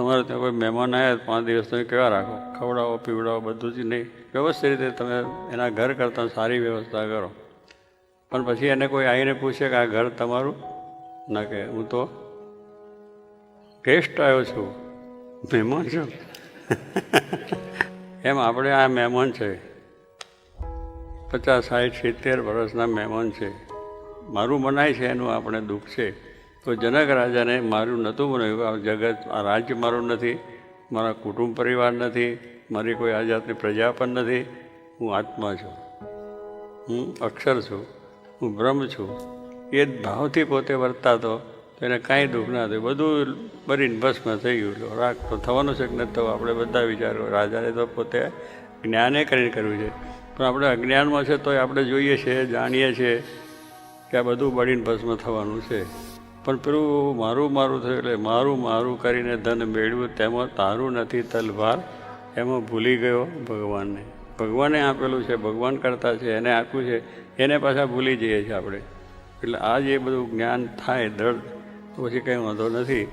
તમારે ત્યાં કોઈ મહેમાન આવ્યા પાંચ દિવસ તમે કેવા રાખો? ખવડાવો, પીવડાવો, બધું જ નહીં. વ્યવસ્થિત રીતે તમે એના ઘર કરતાં સારી વ્યવસ્થા કરો. પણ પછી એને કોઈ આવીને પૂછે કે આ ઘર તમારું? ના કે હું તો ગેસ્ટ આવ્યો છું. મહેમાન છું? એમ આપણે આ મહેમાન છે. પચાસ, સાઠ, સિત્તેર વર્ષના મહેમાન છે. મારું મનાય છે એનું આપણે દુઃખ છે. તો જનક રાજાને મારું નહોતું બનાવ્યું આ જગત, આ રાજ્ય મારું નથી, મારા કુટુંબ પરિવાર નથી, મારી કોઈ આ જાતની પ્રજા પણ નથી. હું આત્મા છું. હું અક્ષર છું. હું બ્રહ્મ છું. એ જ ભાવથી પોતે વર્તતા, તો એને કાંઈ દુઃખ ના થયું. બધું બરીને ભસ્મ થઈ ગયું. રાખ તો થવાનું છે કે નથી થવું, આપણે બધા વિચારો. રાજાને તો પોતે જ્ઞાને કરીને કરવું છે. પણ આપણે અજ્ઞાનમાં છે તોય આપણે જોઈએ છીએ જાણીએ છીએ કે આ બધું બળીને ભસ્મ થવાનું છે. પણ પેલું મારું મારું થયું એટલે મારું મારું કરીને ધન મેળવ્યું. તેમાં તારું નથી તલવાર. એમાં ભૂલી ગયો ભગવાનને. ભગવાને આપેલું છે, ભગવાન કરતા છે, એને આપ્યું છે, એને પાછા ભૂલી જઈએ છીએ આપણે. એટલે આ જે બધું જ્ઞાન થાય દર્દ પછી કંઈ વાંધો નથી.